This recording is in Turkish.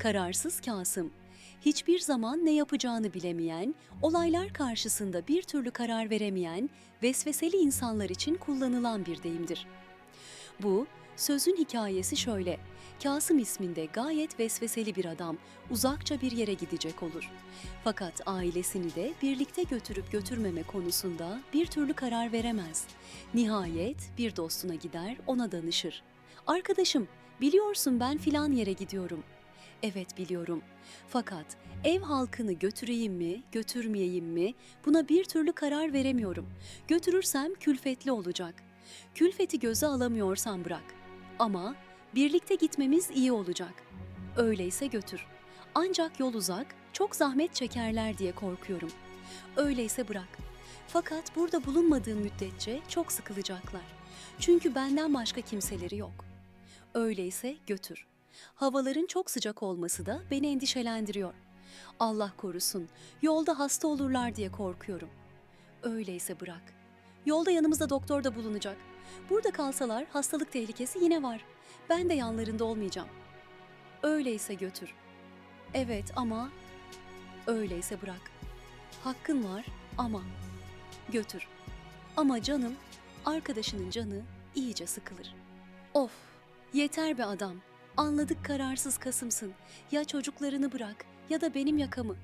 Kararsız Kasım, hiçbir zaman ne yapacağını bilemeyen, olaylar karşısında bir türlü karar veremeyen, vesveseli insanlar için kullanılan bir deyimdir. Bu, sözün hikayesi şöyle. Kasım isminde gayet vesveseli bir adam uzakça bir yere gidecek olur. Fakat ailesini de birlikte götürüp götürmeme konusunda bir türlü karar veremez. Nihayet bir dostuna gider, ona danışır. Arkadaşım, biliyorsun ben filan yere gidiyorum. Evet biliyorum. Fakat ev halkını götüreyim mi, götürmeyeyim mi buna bir türlü karar veremiyorum. Götürürsem külfetli olacak. Külfeti göze alamıyorsan bırak. Ama birlikte gitmemiz iyi olacak. Öyleyse götür. Ancak yol uzak, çok zahmet çekerler diye korkuyorum. Öyleyse bırak. Fakat burada bulunmadığım müddetçe çok sıkılacaklar. Çünkü benden başka kimseleri yok. Öyleyse götür. Havaların çok sıcak olması da beni endişelendiriyor. Allah korusun, yolda hasta olurlar diye korkuyorum. Öyleyse bırak. Yolda yanımızda doktor da bulunacak. Burada kalsalar hastalık tehlikesi yine var. Ben de yanlarında olmayacağım. Öyleyse götür. Evet ama öyleyse bırak. Hakkın var ama götür. Ama canım, arkadaşının canı iyice sıkılır. Of, yeter be adam. Anladık kararsız kasımsın. Ya çocuklarını bırak ya da benim yakamı.